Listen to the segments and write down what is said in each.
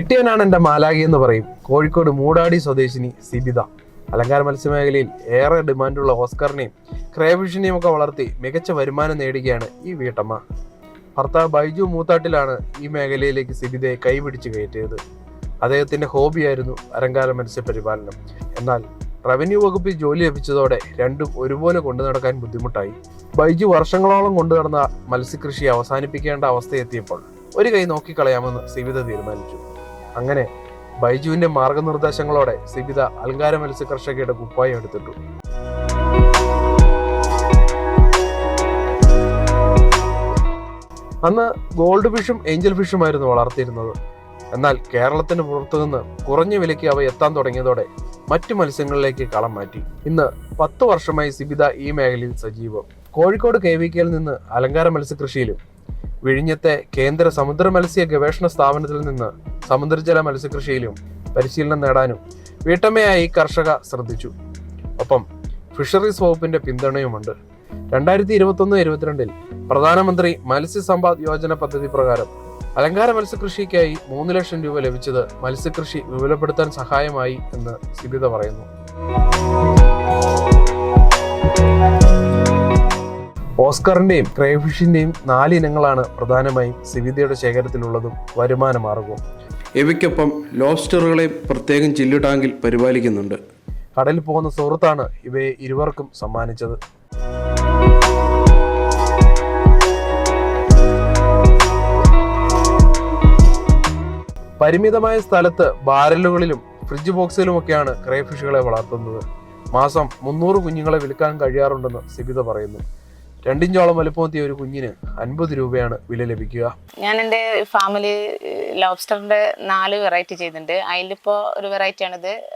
കെട്ടിയവനാണ് എന്റെ മാലാകി എന്ന് പറയും. കോഴിക്കോട് മൂടാടി സ്വദേശിനി സിബിത. അലങ്കാര മത്സ്യമേഖലയിൽ ഏറെ ഡിമാൻഡുള്ള ഓസ്കറിനെയും ക്രേഫിഷിനെയും ഒക്കെ വളർത്തി മികച്ച വരുമാനം നേടുകയാണ് ഈ വീട്ടമ്മ. ഭർത്താവ് ബൈജു മൂത്താട്ടിലാണ് ഈ മേഖലയിലേക്ക് സിബിതയെ കൈപിടിച്ച് കയറ്റിയത്. അദ്ദേഹത്തിന്റെ ഹോബിയായിരുന്നു അലങ്കാര മത്സ്യപരിപാലനം. എന്നാൽ റവന്യൂ വകുപ്പിൽ ജോലി ലഭിച്ചതോടെ രണ്ടും ഒരുപോലെ കൊണ്ടു നടക്കാൻ ബുദ്ധിമുട്ടായി. ബൈജു വർഷങ്ങളോളം കൊണ്ടു നടന്ന മത്സ്യകൃഷി അവസാനിപ്പിക്കേണ്ട അവസ്ഥയെത്തിയപ്പോൾ ഒരു കൈ നോക്കിക്കളയാമെന്ന് സിബിത തീരുമാനിച്ചു. അങ്ങനെ ബൈജുവിന്റെ മാർഗനിർദ്ദേശങ്ങളോടെ സിബിത അലങ്കാര മത്സ്യ കർഷകയുടെ കുപ്പായം എടുത്തിട്ടു. അന്ന് ഗോൾഡ് ഫിഷും ഏഞ്ചൽ ഫിഷുമായിരുന്നു വളർത്തിയിരുന്നത്. എന്നാൽ കേരളത്തിന് പുറത്തുനിന്ന് കുറഞ്ഞ വിലയ്ക്ക് അവ എത്താൻ തുടങ്ങിയതോടെ മറ്റു മത്സ്യങ്ങളിലേക്ക് കളം മാറ്റി. ഇന്ന് പത്ത് വർഷമായി സിബിത ഈ മേഖലയിൽ സജീവം. കോഴിക്കോട് കെ വി കെയിൽ നിന്ന് അലങ്കാര മത്സ്യകൃഷിയിലും വിഴിഞ്ഞത്തെ കേന്ദ്ര സമുദ്ര മത്സ്യ ഗവേഷണ സ്ഥാപനത്തിൽ നിന്ന് സമുദ്രജല മത്സ്യകൃഷിയിലും പരിശീലനം നേടാനും വീട്ടമ്മയായി കർഷക ശ്രദ്ധിച്ചു. ഒപ്പം ഫിഷറീസ് വകുപ്പിന്റെ പിന്തുണയുമുണ്ട്. രണ്ടായിരത്തി ഇരുപത്തൊന്ന് ഇരുപത്തിരണ്ടിൽ പ്രധാനമന്ത്രി മത്സ്യസമ്പാദ് യോജന പദ്ധതി പ്രകാരം അലങ്കാര മത്സ്യകൃഷിക്കായി മൂന്ന് ലക്ഷം രൂപ ലഭിച്ചത് മത്സ്യകൃഷി വിപുലപ്പെടുത്താൻ സഹായമായി എന്ന് സിബിത പറയുന്നു. ഓസ്കറിന്റെയും ക്രേഫിഷിന്റെയും നാല് ഇനങ്ങളാണ് പ്രധാനമായും സിവിതയുടെ ശേഖരത്തിലുള്ളതും വരുമാന മാർഗവും ഇവയ്ക്കൊപ്പം ലോബ്സ്റ്ററുകളെ പ്രത്യേകം ചില്ലു ടാങ്കിൽ പരിപാലിക്കുന്നുണ്ട്. കടലിൽ പോകുന്ന സുഹൃത്താണ് ഇവയെ ഇരുവർക്കും സമ്മാനിച്ചത്. പരിമിതമായ സ്ഥലത്ത് ബാരലുകളിലും ഫ്രിഡ്ജ് ബോക്സിലുമൊക്കെയാണ് ക്രേഫിഷുകളെ വളർത്തുന്നത്. മാസം മുന്നൂറ് കുഞ്ഞുങ്ങളെ വിൽക്കാൻ കഴിയാറുണ്ടെന്ന് സിബിത പറയുന്നു. രണ്ടിഞ്ചോളം വലുപ്പമെത്തിയ ഒരു കുഞ്ഞിന് അൻപത് രൂപയാണ് വില ലഭിക്കുക. ഞാൻ എന്റെ ഫാമിലി ലോബ്സ്റ്ററിന്റെ നാല് വെറൈറ്റി ചെയ്തിട്ടുണ്ട്. അതിലിപ്പോൾ ഒരു വെറൈറ്റിയാണിത്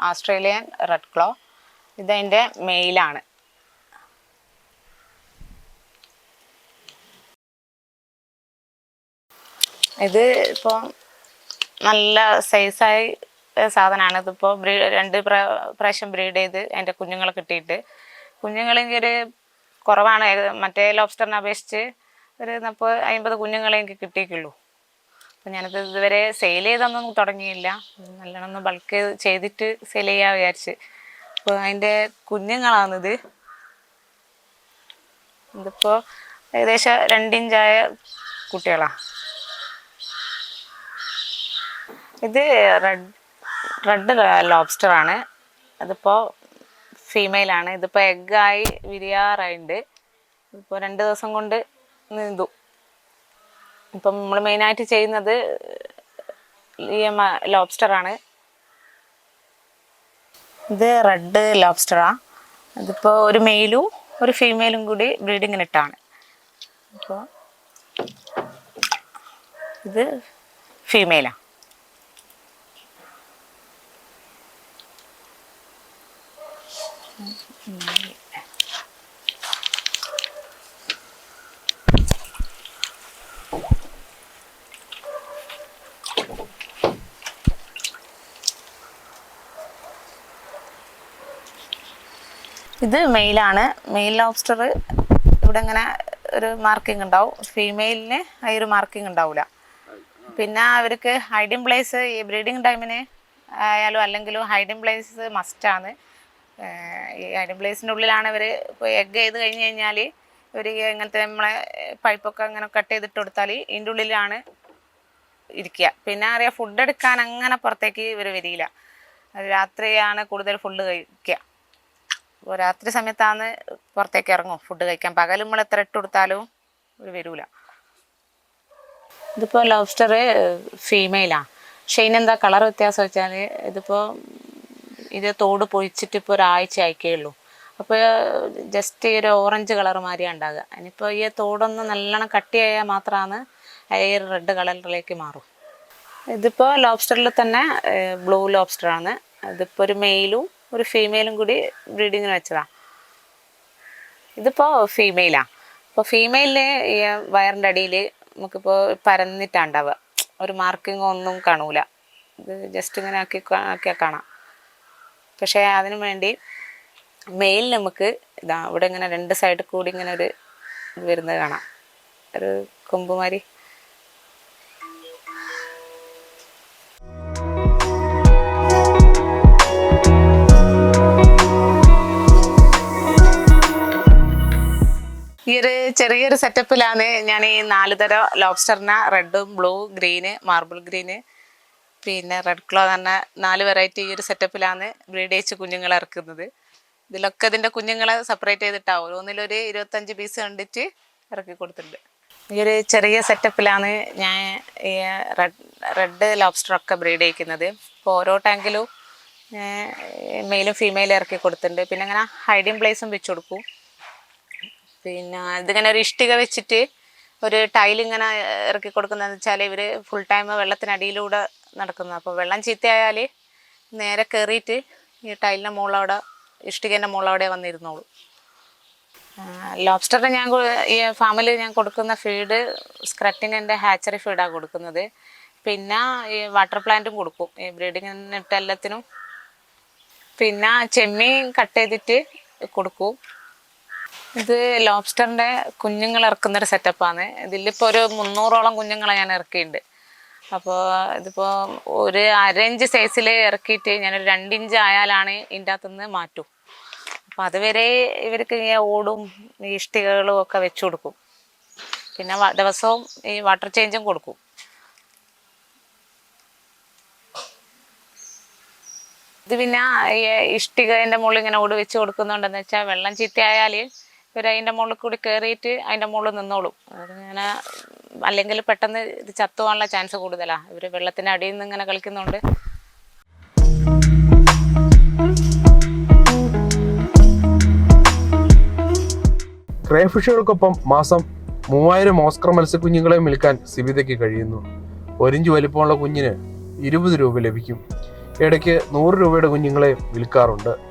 ആസ്ട്രേലിയൻ റെഡ് ക്ലോ. ഇതതിന്റെ മെയിലാണ്. ഇത് ഇപ്പോൾ നല്ല സൈസായി സാധനമാണ്. ഇതിപ്പോൾ ബ്രീ രണ്ട് പ്രാ- പ്രാവശ്യം ബ്രീഡ് ചെയ്ത് അതിന്റെ കുഞ്ഞുങ്ങളെ കിട്ടിയിട്ട്. കുഞ്ഞുങ്ങളെങ്കിൽ ഒരു കുറവാണ്. മറ്റേ ലോബ്സ്റ്ററിനെ അപേക്ഷിച്ച് ഒരു മുപ്പത് അമ്പത് കുഞ്ഞുങ്ങളെ എനിക്ക് കിട്ടിയിട്ടുള്ളൂ. അപ്പം ഞാനത് ഇതുവരെ സെയിൽ ചെയ്തൊന്നും തുടങ്ങിയില്ല. നല്ലോണം ഒന്ന് ബൾക്ക് ചെയ്തിട്ട് സെയിൽ ചെയ്യാൻ വിചാരിച്ച്. അപ്പോൾ അതിന്റെ കുഞ്ഞുങ്ങളാണിത്. ഇതിപ്പോൾ ഏകദേശം രണ്ടിഞ്ചായ കുട്ടികളാണ് ഇത് റെഡ് റെഡ് ലോബ്സ്റ്റർ ആണ്. അതിപ്പോൾ ഫീമെയിലാണ് ഇതിപ്പോൾ എഗ്ഗായി വിരിയാറായിട്ടുണ്ട് ഇപ്പോൾ രണ്ട് ദിവസം കൊണ്ട് നീന്തു. ഇപ്പം നമ്മൾ മെയിനായിട്ട് ചെയ്യുന്നത് ലോബ്സ്റ്റർ ആണ്. ഇത് റെഡ് ലോബ്സ്റ്ററാ ഇതിപ്പോൾ ഒരു മെയിലും ഒരു ഫീമെയിലും കൂടി ബ്രീഡിങ്ങിന് ഇട്ടാണ്. അപ്പോൾ ഇത് ഫീമെയിലാണ് ഇത് മെയിലാണ്. മെയിൽ ലോബ്സ്റ്റർ ഇവിടെ ഇങ്ങനെ ഒരു മാർക്കിംഗ് ഉണ്ടാവും. ഫീമെയിലിന് ആ ഒരു മാർക്കിംഗ് ഉണ്ടാവില്ല പിന്നെ അവർക്ക് ഹൈഡിങ് പ്ലേസ് ഈ ബ്രീഡിങ് ടൈമിന് ആയാലും അല്ലെങ്കിലും ഹൈഡിങ് പ്ലേസ് മസ്റ്റാണ് ഈ ഹൈഡിങ് ഉള്ളിലാണ് ഇവർ ഇപ്പോൾ എഗ് ചെയ്ത് കഴിഞ്ഞ് കഴിഞ്ഞാൽ ഇവർ ഇങ്ങനത്തെ നമ്മളെ പൈപ്പൊക്കെ അങ്ങനെ കട്ട് ചെയ്തിട്ട് കൊടുത്താൽ ഇതിന്റെ ഉള്ളിലാണ് ഇരിക്കുക പിന്നെ അറിയാം ഫുഡ് എടുക്കാൻ അങ്ങനെ പുറത്തേക്ക് ഇവർ വരില്ല. രാത്രിയാണ് കൂടുതൽ ഫുഡ് കഴിക്കുക അപ്പോൾ രാത്രി സമയത്താണ് പുറത്തേക്ക് ഇറങ്ങും ഫുഡ് കഴിക്കാൻ. പകൽ നമ്മൾ എത്ര ഇട്ട് കൊടുത്താലും ഇവർ വരൂല. ഇതിപ്പോൾ ലോബ്സ്റ്റർ ഫീമെയിലാണ് പക്ഷേ ഇതിനെന്താ കളർ വ്യത്യാസം വെച്ചാൽ ഇതിപ്പോൾ ഇത് തോട് പൊഴിച്ചിട്ട് ഇപ്പോൾ ഒരാഴ്ച ആയിക്കേ ഉള്ളൂ അപ്പോൾ ജസ്റ്റ് ഈ ഒരു ഓറഞ്ച് കളർ മാതിരിയാണ് ഉണ്ടാകുക ഇനിയിപ്പോൾ ഈ തോടൊന്ന് നല്ലോണം കട്ടിയായാൽ മാത്രമാണ് ഈ റെഡ് കളറിലേക്ക് മാറും. ഇതിപ്പോൾ ലോബ്സ്റ്ററിൽ തന്നെ ബ്ലൂ ലോബ്സ്റ്റർ ആണ്. ഇതിപ്പോൾ ഒരു മെയിലും ഒരു ഫീമെയിലും കൂടി ബ്രീഡിങ്ങിന് വെച്ചതാണ് ഇതിപ്പോൾ ഫീമെയിലാണ് അപ്പോൾ ഫീമെയിലിന് ഈ വയറിന്റെ അടിയിൽ നമുക്കിപ്പോൾ പരന്നിട്ടാണ് ഉണ്ടാവുക. ഒരു മാർക്കിംഗ് ഒന്നും കാണൂല. ഇത് ജസ്റ്റ് ഇങ്ങനെ ആക്കി ആക്കിയാൽ കാണാം. പക്ഷേ അതിനു വേണ്ടി മെയിൽ നമുക്ക് ഇതാ ഇവിടെ ഇങ്ങനെ രണ്ട് സൈഡിൽ കൂടി ഇങ്ങനെ ഒരു വരുന്നത് കാണാം. ഒരു കൊമ്പുമാരി. ഈ ഒരു ചെറിയൊരു സെറ്റപ്പിലാണ് ഞാൻ ഈ നാല് തരം ലോബ്സ്റ്ററിനെ റെഡും ബ്ലൂ ഗ്രീന് മാർബിൾ ഗ്രീന് പിന്നെ റെഡ് ക്ലോ തന്നെ നാല് വെറൈറ്റി ഈ ഒരു സെറ്റപ്പിലാണ് ബ്രീഡ് ചെയ്ച്ച് കുഞ്ഞുങ്ങളെ ഇറക്കുന്നത്. ഇതിലൊക്കെ ഇതിന്റെ കുഞ്ഞുങ്ങളെ സെപ്പറേറ്റ് ചെയ്തിട്ടാവും. ഓരോന്നിലൊരു ഇരുപത്തഞ്ച് പീസ് കണ്ടിട്ട് ഇറക്കി കൊടുത്തിട്ടുണ്ട്. ഈ ഒരു ചെറിയ സെറ്റപ്പിലാണ് ഞാൻ ഈ റെഡ് റെഡ് ലോബ്സ്റ്ററൊക്കെ ബ്രീഡ് ചെയ്യിക്കുന്നത്. ഇപ്പോൾ ഓരോ ടാങ്കിലും മെയിലും ഫീമെയിലും ഇറക്കി കൊടുത്തിട്ടുണ്ട്. പിന്നെ അങ്ങനെ ഹൈഡിങ് പ്ലേസും വെച്ച് കൊടുക്കും. പിന്നെ ഇതിങ്ങനെ ഒരു ഇഷ്ടിക വെച്ചിട്ട് ഒരു ടൈൽ ഇങ്ങനെ ഇറക്കി കൊടുക്കുന്നതെന്ന് വെച്ചാൽ ഇവർ ഫുൾ ടൈം വെള്ളത്തിനടിയിലൂടെ നടക്കുന്നു. അപ്പോൾ വെള്ളം ചീത്തയായാൽ നേരെ കയറിയിട്ട് ഈ ടൈലിന്റെ മുകളവിടെ ഇഷ്ടികേന്റെ മുകളവിടെ വന്നിരുന്നോളൂ. ലോബ്സ്റ്ററിന് ഞാൻ ഈ ഫാമിൽ ഞാൻ കൊടുക്കുന്ന ഫീഡ് സ്ക്രറ്റിങ്ങിന്റെ ഹാച്ചറി ഫീഡാണ് കൊടുക്കുന്നത്. പിന്നെ ഈ വാട്ടർ പ്ലാന്റും കൊടുക്കും. ഈ എല്ലാത്തിനും പിന്നെ ചെമ്മീൻ കട്ട് ചെയ്തിട്ട് കൊടുക്കും. ഇത് ലോബ്സ്റ്ററിന്റെ കുഞ്ഞുങ്ങൾ ഇറക്കുന്ന ഒരു സെറ്റപ്പാണ് ഇതിലിപ്പോൾ ഒരു മുന്നൂറോളം കുഞ്ഞുങ്ങളെ ഞാൻ ഇറക്കിയിട്ടുണ്ട്. അപ്പോൾ ഇതിപ്പോൾ ഒരു അരഞ്ച് സൈസിൽ ഇറക്കിയിട്ട് ഞാനൊരു രണ്ടിഞ്ച് ആയാലാണ് ഇതിന്റെ അകത്തുനിന്ന് മാറ്റും. അപ്പോൾ അതുവരെ ഇവർക്ക് ഈ ഓടും ഇഷ്ടികകളും ഒക്കെ വെച്ചു കൊടുക്കും. പിന്നെ ദിവസവും ഈ വാട്ടർ ചേഞ്ചും കൊടുക്കും. ഇത് പിന്നെ ഈ ഇഷ്ടികേന്റെ മുകളിൽ ഇങ്ങനെ ഓട് വെച്ച് കൊടുക്കുന്നുണ്ടെന്ന് വെച്ചാൽ വെള്ളം ചീത്തയായാൽ ഇവർ അതിന്റെ മുകളിൽ കൂടി കയറിയിട്ട് അതിന്റെ മുകളിൽ നിന്നോളും. ഇങ്ങനെ അല്ലെങ്കിൽ പെട്ടെന്ന് ഇത് ചത്തുപോകാനുള്ള ചാൻസ് കൂടുതലാണ് ഇവർ വെള്ളത്തിന്റെ അടിയിൽ നിന്ന് ഇങ്ങനെ കളിക്കുന്നുണ്ട്. ക്രേഫിഷുകൾക്കൊപ്പം മാസം മൂവായിരം ഓസ്കർ മത്സ്യക്കുഞ്ഞുങ്ങളെ വിൽക്കാൻ സിബിതയ്ക്ക് കഴിയുന്നു. ഒരിഞ്ച് വലിപ്പമുള്ള കുഞ്ഞിന് ഇരുപത് രൂപ ലഭിക്കും. ഇടയ്ക്ക് നൂറ് രൂപയുടെ കുഞ്ഞുങ്ങളെ വിൽക്കാറുണ്ട്.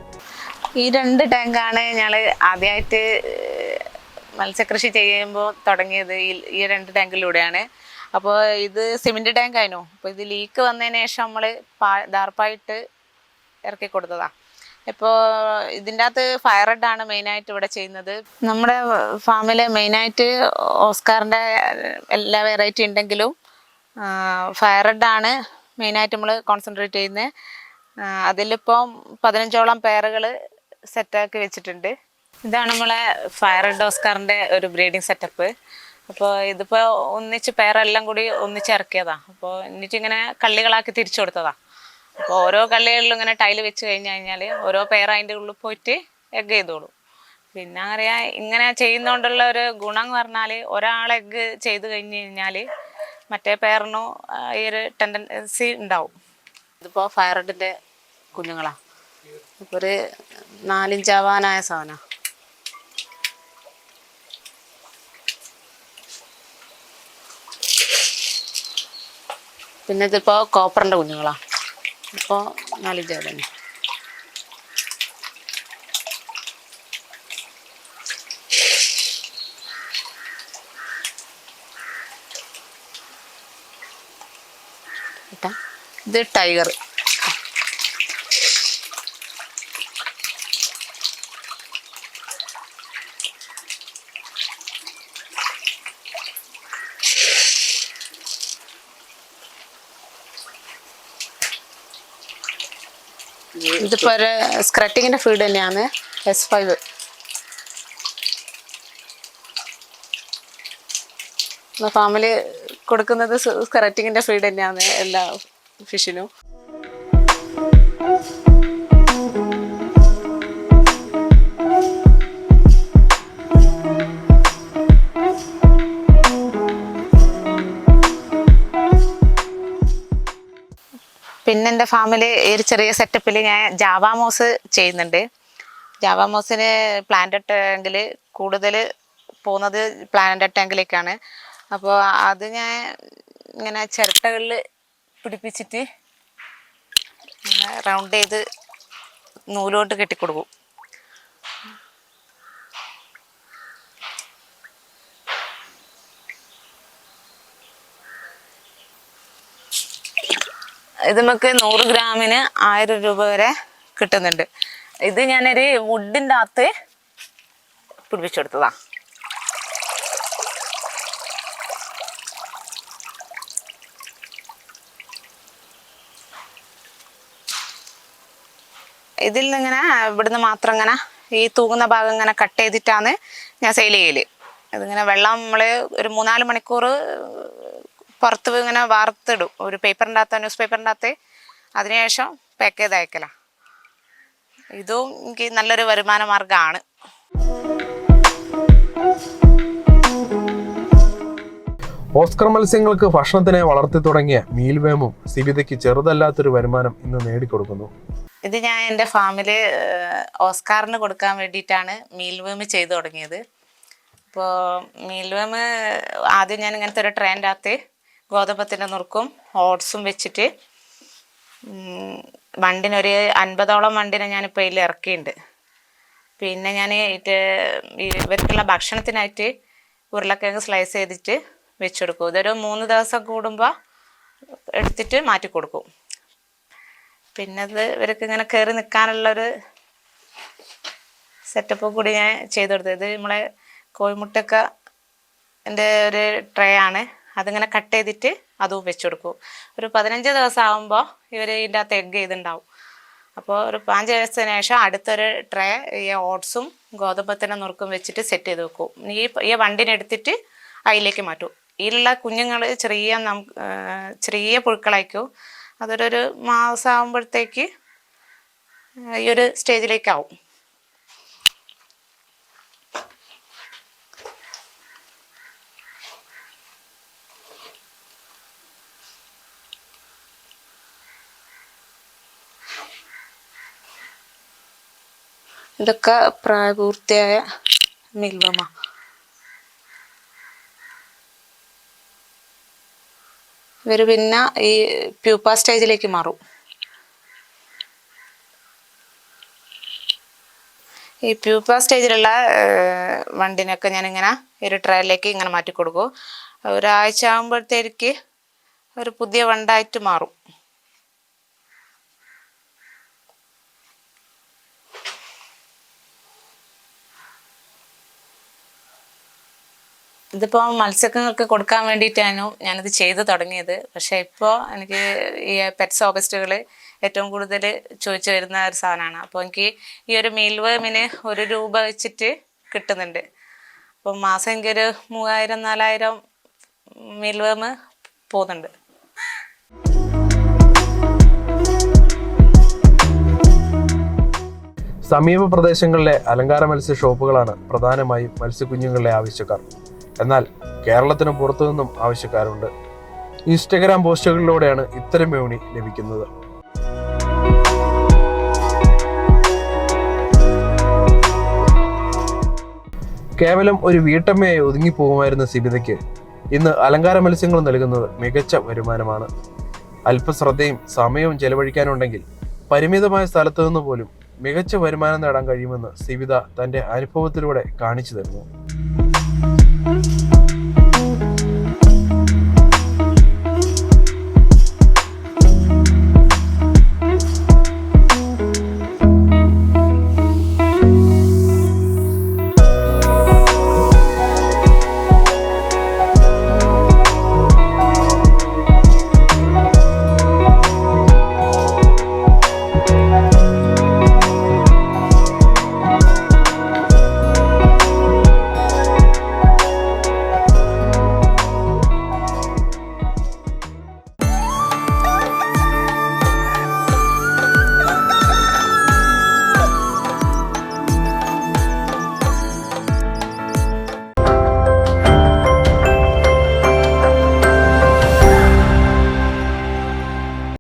ഈ രണ്ട് ടാങ്കാണ് ഞങ്ങൾ ആദ്യമായിട്ട് മത്സ്യകൃഷി ചെയ്യുമ്പോൾ തുടങ്ങിയത് ഈ രണ്ട് ടാങ്കിലൂടെയാണ്. അപ്പോൾ ഇത് സിമെന്റ് ടാങ്ക് ആയിരുന്നു അപ്പോൾ ഇത് ലീക്ക് വന്നതിന് ശേഷം നമ്മൾ പാ ദാർപ്പായിട്ട് ഇറക്കി കൊടുത്തതാണ് ഇപ്പോൾ ഇതിന്റെ അകത്ത് ഫയർ ആണ് മെയിനായിട്ട് ഇവിടെ ചെയ്യുന്നത്. നമ്മുടെ ഫാമിൽ മെയിനായിട്ട് ഓസ്കാറിന്റെ എല്ലാ വെറൈറ്റി ഉണ്ടെങ്കിലും ഫയർ ആണ് മെയിനായിട്ട് നമ്മൾ കോൺസെൻട്രേറ്റ് ചെയ്യുന്നത് അതിലിപ്പം പതിനഞ്ചോളം പേറുകൾ സെറ്റാക്കി വെച്ചിട്ടുണ്ട്. ഇതാണ് നമ്മളെ ഫയർ ഡോസ്കാറിന്റെ ഒരു ബ്രീഡിംഗ് സെറ്റപ്പ്. അപ്പോൾ ഇതിപ്പോൾ ഒന്നിച്ച് പേരെല്ലാം കൂടി ഒന്നിച്ച് ഇറക്കിയതാ. അപ്പോൾ എന്നിട്ട് ഇങ്ങനെ കള്ളികളാക്കി തിരിച്ചു കൊടുത്തതാ. അപ്പോൾ ഓരോ കള്ളികളിലും ഇങ്ങനെ ടൈൽ വെച്ച് കഴിഞ്ഞു കഴിഞ്ഞാൽ ഓരോ പേർ അതിന്റെ ഉള്ളിൽ പോയിട്ട് എഗ് ചെയ്തോളൂ. പിന്നെ അറിയാം ഇങ്ങനെ ചെയ്യുന്നതുകൊണ്ടുള്ള ഒരു ഗുണം എന്ന് പറഞ്ഞാൽ ഒരാൾ എഗ് ചെയ്ത് കഴിഞ്ഞു കഴിഞ്ഞാൽ മറ്റേ പേറിനും ഈ ഒരു ടെൻഡൻസി ഉണ്ടാവും. ഇതിപ്പോൾ ഫയറഡിന്റെ കുഞ്ഞുങ്ങളാണ് ഒരു നാലിഞ്ചാവാനായ സാധനം. പിന്നെ ഇതിപ്പോൾ കോപ്പറിന്റെ കുഞ്ഞുങ്ങളാണ് ഇപ്പോൾ നാലിഞ്ചാവ് തന്നെ ഇത് ടൈഗർ. ഇതിപ്പോ ഒരു സ്ക്രട്ടിങ്ങിന്റെ ഫീഡ് തന്നെയാണ്. എസ് ഫൈവ് ഫാമിൽ കൊടുക്കുന്നത് സ്ക്രട്ടിങ്ങിന്റെ ഫീഡ് തന്നെയാണ് എല്ലാ ഫിഷിനും പിന്നെ എന്റെ ഫാമിൽ ഒരു ചെറിയ സെറ്റപ്പിൽ ഞാൻ ജാവാമോസ് ചെയ്യുന്നുണ്ട്. ജാവാമോസിന് പ്ലാന്റ് ടാങ്കിൽ കൂടുതൽ പോകുന്നത് പ്ലാന്റ് ടാങ്കിലേക്കാണ് അപ്പോൾ അത് ഞാൻ ഇങ്ങനെ ചിരട്ടകളിൽ പിടിപ്പിച്ചിട്ട് റൗണ്ട് ചെയ്ത് നൂലോട്ട് കെട്ടിക്കൊടുക്കും. ഇത് നമുക്ക് നൂറ് ഗ്രാമിന് ആയിരം രൂപ വരെ കിട്ടുന്നുണ്ട്. ഇത് ഞാനൊരു വുഡിന്റെ അകത്ത് പിടിപ്പിച്ചെടുത്തതാ ഇതിൽ നിന്നിങ്ങനെ ഇവിടുന്ന് മാത്രം ഇങ്ങനെ ഈ തൂങ്ങുന്ന ഭാഗം ഇങ്ങനെ കട്ട് ചെയ്തിട്ടാണ് ഞാൻ സെയിൽ ചെയ്യൽ. ഇതിങ്ങനെ വെള്ളം നമ്മൾ ഒരു മൂന്നാൽ മണിക്കൂർ പുറത്ത് ഇങ്ങനെ വാർത്തിടും. ഒരു പേപ്പറിന്റെ അകത്ത് ന്യൂസ് പേപ്പറിന്റെ അകത്ത്. അതിനുശേഷം പാക്ക് ചെയ്ത് അയക്കലാണ് ഇതും എനിക്ക് നല്ലൊരു വരുമാന മാർഗമാണ് ഓസ്കർ മത്സ്യങ്ങൾക്ക് ഭക്ഷണത്തിനെ വളർത്തി തുടങ്ങിയ മീൽവേമും സിബിതയ്ക്ക് ചെറുതല്ലാത്തൊരു വരുമാനം ഇന്ന് നേടിക്കൊടുക്കുന്നു. ഇത് ഞാൻ എന്റെ ഫാമിൽ ഓസ്കാറിന് കൊടുക്കാൻ വേണ്ടിയിട്ടാണ് മീൽവേമ് ചെയ്തു തുടങ്ങിയത്. അപ്പോൾ മീൽവേമ് ആദ്യം ഞാൻ ഇങ്ങനത്തെ ഒരു ട്രെയിന്റെ അകത്ത് ഗോതമ്പത്തിന്റെ നുറുക്കും ഓട്സും വെച്ചിട്ട് വണ്ടിനൊരു അൻപതോളം വണ്ടിനെ ഞാനിപ്പോൾ ഇതിൽ ഇറക്കിയിട്ടുണ്ട് പിന്നെ ഞാൻ ഇവർക്കുള്ള ഭക്ഷണത്തിനായിട്ട് ഉരുളക്കിഴങ്ങ് സ്ലൈസ് ചെയ്തിട്ട് വെച്ചെടുക്കും. ഇതൊരു മൂന്ന് ദിവസം കൂടുമ്പോൾ എടുത്തിട്ട് മാറ്റി കൊടുക്കും. പിന്നെ അത് ഇവർക്ക് ഇങ്ങനെ കയറി നിൽക്കാനുള്ളൊരു സെറ്റപ്പ് കൂടി ഞാൻ ചെയ്തു കൊടുത്തത് ഇത് നമ്മളെ കോഴിമുട്ടൊക്കെ എന്റെ ഒരു ട്രേ ആണ്. അതിങ്ങനെ കട്ട് ചെയ്തിട്ട് അതും വെച്ച് കൊടുക്കും. ഒരു പതിനഞ്ച് ദിവസം ആകുമ്പോൾ ഇവർ ഇതിന്റെ അകത്ത് എഗ് ചെയ്തുണ്ടാവും. അപ്പോൾ ഒരു പാഞ്ച് ദിവസത്തിന് ശേഷം അടുത്തൊരു ട്രേ ഈ ഓട്സും ഗോതമ്പത്തിന്റെ നുറുക്കും വെച്ചിട്ട് സെറ്റ് ചെയ്ത് വെക്കും. ഈ ഈ വണ്ടിനെ എടുത്തിട്ട് അതിലേക്ക് മാറ്റും. ഇതിലുള്ള കുഞ്ഞുങ്ങൾ ചെറിയ നം ചെറിയ പുഴുക്കളായിരിക്കും. അതൊരു മാസമാകുമ്പോഴത്തേക്ക് ഈ ഒരു സ്റ്റേജിലേക്കാവും ഇതൊക്കെ പ്രായപൂർത്തിയായ മിൽവമ. ഇവർ പിന്നെ ഈ പ്യൂപ്പ സ്റ്റേജിലേക്ക് മാറും. ഈ പ്യൂപ്പ സ്റ്റേജിലുള്ള വണ്ടിനൊക്കെ ഞാനിങ്ങനെ ഒരു ട്രയലിലേക്ക് ഇങ്ങനെ മാറ്റി കൊടുക്കും ഒരാഴ്ച ആകുമ്പോഴത്തേക്ക് ഒരു പുതിയ വണ്ടായിട്ട് മാറും. ഇതിപ്പോൾ മത്സ്യങ്ങൾക്ക് കൊടുക്കാൻ വേണ്ടിയിട്ടാണ് ഞാനിത് ചെയ്തു തുടങ്ങിയത്. പക്ഷേ ഇപ്പോൾ എനിക്ക് ഈ പെറ്റ്സ് ഓഗസ്റ്റുകൾ ഏറ്റവും കൂടുതൽ ചോദിച്ചു വരുന്ന ഒരു സാധനമാണ്. അപ്പോൾ എനിക്ക് ഈ ഒരു മീൽവേമിന് ഒരു രൂപ വെച്ചിട്ട് കിട്ടുന്നുണ്ട്. അപ്പോൾ മാസം എനിക്കൊരു മൂവായിരം നാലായിരം മീൽവേമ് പോകുന്നുണ്ട്. സമീപ പ്രദേശങ്ങളിലെ അലങ്കാര മത്സ്യ ഷോപ്പുകളാണ് പ്രധാനമായും മത്സ്യക്കുഞ്ഞുങ്ങളുടെ ആവശ്യക്കാർ. എന്നാൽ കേരളത്തിന് പുറത്തു നിന്നും ആവശ്യക്കാരുണ്ട്. ഇൻസ്റ്റഗ്രാം പോസ്റ്റുകളിലൂടെയാണ് ഇത്തരം വിപണി ലഭിക്കുന്നത്. കേവലം ഒരു വീട്ടമ്മയായി ഒതുങ്ങിപ്പോകുമായിരുന്ന സിബിതയ്ക്ക് ഇന്ന് അലങ്കാര മത്സ്യങ്ങൾ നൽകുന്നത് മികച്ച വരുമാനമാണ്. അല്പശ്രദ്ധയും സമയവും ചെലവഴിക്കാനുണ്ടെങ്കിൽ പരിമിതമായ സ്ഥലത്തു നിന്ന് പോലും മികച്ച വരുമാനം നേടാൻ കഴിയുമെന്ന് സിബിത തന്റെ അനുഭവത്തിലൂടെ കാണിച്ചു തരുന്നു.